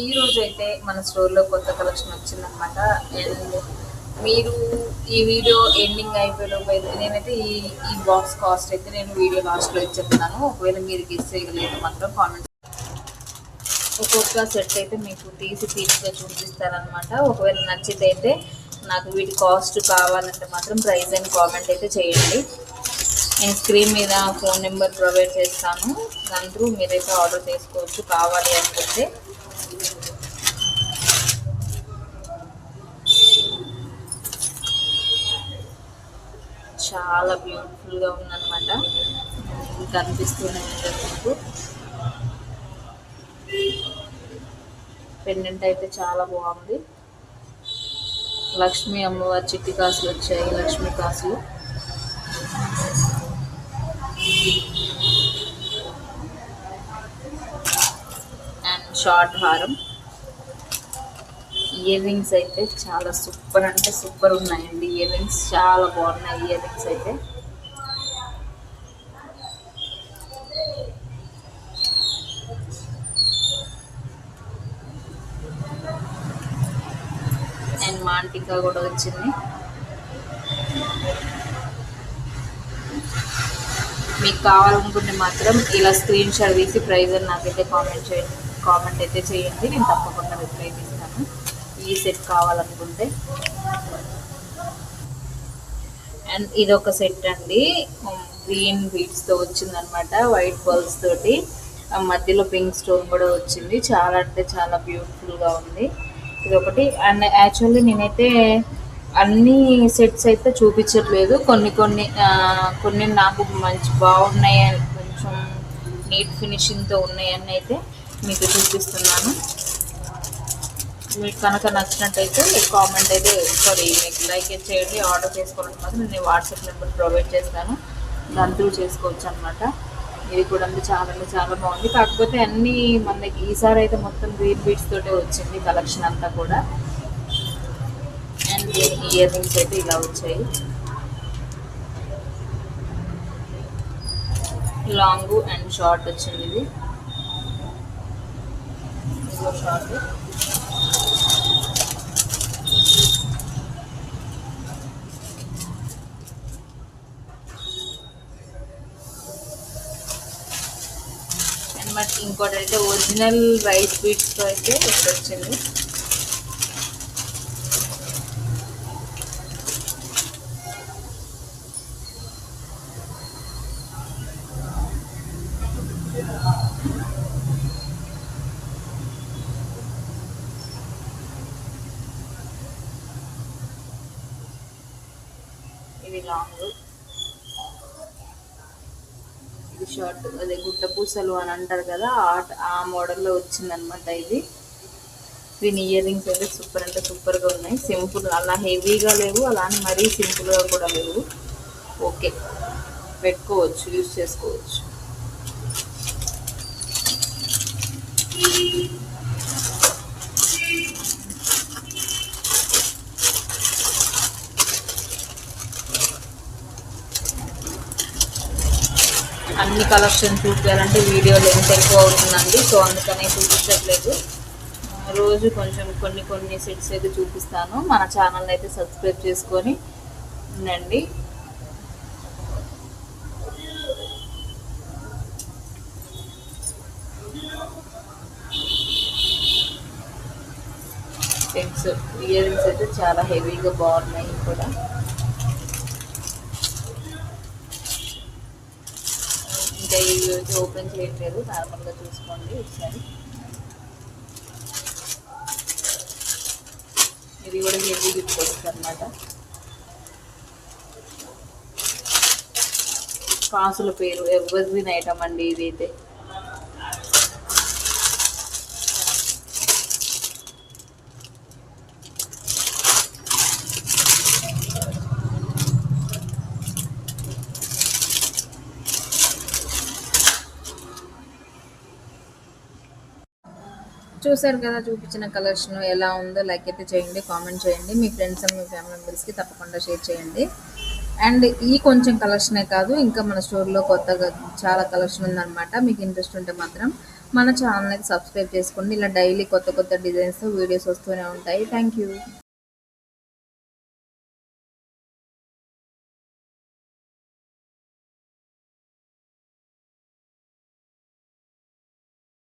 ఈ రోజు అయితే మన స్టోర్లో కొత్త కలెక్షన్ వచ్చిందనమాట అండ్ మీరు ఈ వీడియో ఎండింగ్ అయిపోయేలోపు నేనైతే ఈ ఈ బాక్స్ కాస్ట్ అయితే నేను వీడియో లాస్ట్లో ఇచ్చేస్తున్నాను. ఒకవేళ మీరు గెస్ చేయగలిగితే మాత్రం కామెంట్ ఒక్కొక్క సెట్ అయితే మీకు తీసి తీసిగా చూపిస్తారనమాట ఒకవేళ నచ్చితే నాకు వీటి కాస్ట్ కావాలంటే మాత్రం ప్రైస్ అండ్ కామెంట్ అయితే చేయండి. నేను స్క్రీన్ మీద ఫోన్ నెంబర్ ప్రొవైడ్ చేస్తాను. దాని త్రూ మీరైతే ఆర్డర్ చేసుకోవచ్చు కావాలి అనుకుంటే చాలా బ్యూటిఫుల్గా ఉందన్నమాట. ఇది కనిపిస్తూనే ఉంటుంది మీకు. పెండెంట్ అయితే చాలా బాగుంది. లక్ష్మీ అమ్మవారి చిట్టి కాసులు వచ్చాయి లక్ష్మీ కాసులు అండ్ షార్ట్ హారం. ఇయర్ రింగ్స్ అయితే చాలా సూపర్ అంటే సూపర్ ఉన్నాయండి. ఇయర్ రింగ్స్ చాలా బాగున్నాయి. ఇయర్ రింగ్స్ అయితే. అండ్ మాంటికా కూడా వచ్చింది. మీకు కావాలనుకుంటే మాత్రం ఇలా స్క్రీన్ షాట్ తీసి ప్రైజ్ అని నాకైతే కామెంట్ చేయండి. కామెంట్ అయితే చేయండి. నేను తప్పకుండా రిప్లై చేస్తాను. ఈ సెట్ కావాలనుకుంటే. అండ్ ఇది ఒక సెట్ అండి గ్రీన్ బీడ్స్తో వచ్చిందనమాట వైట్ బల్స్ తోటి. ఆ మధ్యలో పింక్ స్టోన్ కూడా వచ్చింది. చాలా అంటే చాలా బ్యూటిఫుల్గా ఉంది. ఇది ఒకటి అండ్ యాక్చువల్లీ నేనైతే అన్ని సెట్స్ అయితే చూపించట్లేదు. కొన్ని కొన్ని కొన్ని నాకు మంచి బాగున్నాయి అని కొంచెం నీట్ ఫినిషింగ్తో ఉన్నాయని అయితే మీకు చూపిస్తున్నాను. మీకు కనుక నచ్చినట్టయితే కామెంట్ అయితే సారీ మీకు లైక్ చేయండి ఆర్డర్ చేసుకోవడం మాత్రం నేను వాట్సాప్ నెంబర్ ప్రొవైడ్ చేస్తాను. దాని త్రూ చేసుకోవచ్చు అనమాట ఇది కూడా అంటే చాలా అంటే చాలా బాగుంది. కాకపోతే అన్ని మనకి ఈసారి అయితే మొత్తం గ్రీన్ బీట్స్ తోటే వచ్చింది కలెక్షన్ అంతా కూడా. అండ్ దీని ఇయర్ రింగ్స్ అయితే ఇలా వచ్చాయి. లాంగ్ అండ్ షార్ట్ వచ్చింది ఇది. ఇదిగో షార్ట్ అండ్ మరి ఇంకోటి అయితే ఒరిజినల్ రైస్ బీట్స్తో అయితే ఒకటి వచ్చింది ఇవి లాంగ్. ఇది షార్ట్ అదే గుట్ట పూసలు అని అంటారు కదా ఆ- ఆ మోడల్లో వచ్చిందనమాట ఇది. దీని ఇయర్ రింగ్స్ అయితే సూపర్ అంటే సూపర్గా ఉన్నాయి. సింపుల్ అలా హెవీగా లేవు అలా అని మరీ సింపుల్గా కూడా లేవు. ఓకే. పెట్టుకోవచ్చు యూజ్ చేసుకోవచ్చు. అన్ని కలెక్షన్ చూపించాలంటే వీడియో లెంత్ ఎక్కువ అవుతుందండి. సో అందుకనే చూపించట్లేదు. రోజు కొంచెం కొన్ని కొన్ని సెట్స్ అయితే చూపిస్తాను. మన ఛానల్ అయితే సబ్స్క్రైబ్ చేసుకొని ఉండండి. సెట్స్ ఇయర్ రింగ్స్ అయితే చాలా హెవీగా బాగున్నాయి కూడా. ఇంకా ఇవి అయితే ఓపెన్ చేయట్లేదు నార్మల్గా చూసుకోండి ఒకసారి. ఇది కూడా హెవీ గిఫ్ట్ వస్తుంది అనమాట కాసుల పేరు ఎవరిదిన్ ఐటమ్ అండి ఇదైతే? చూసారు కదా చూపించిన కలెక్షన్ ఎలా ఉందో లైక్ అయితే చేయండి కామెంట్ చేయండి. మీ ఫ్రెండ్స్ అండ్ మీ ఫ్యామిలీ మెంబర్స్కి తప్పకుండా షేర్ చేయండి. అండ్ ఈ కొంచెం కలెక్షనే కాదు ఇంకా మన స్టోర్లో కొత్తగా చాలా కలెక్షన్ ఉందన్నమాట. మీకు ఇంట్రెస్ట్ ఉంటే మాత్రం మన ఛానల్ని అయితే సబ్స్క్రైబ్ చేసుకోండి. ఇలా డైలీ కొత్త కొత్త డిజైన్స్ వీడియోస్ వస్తూనే ఉంటాయి. Thank you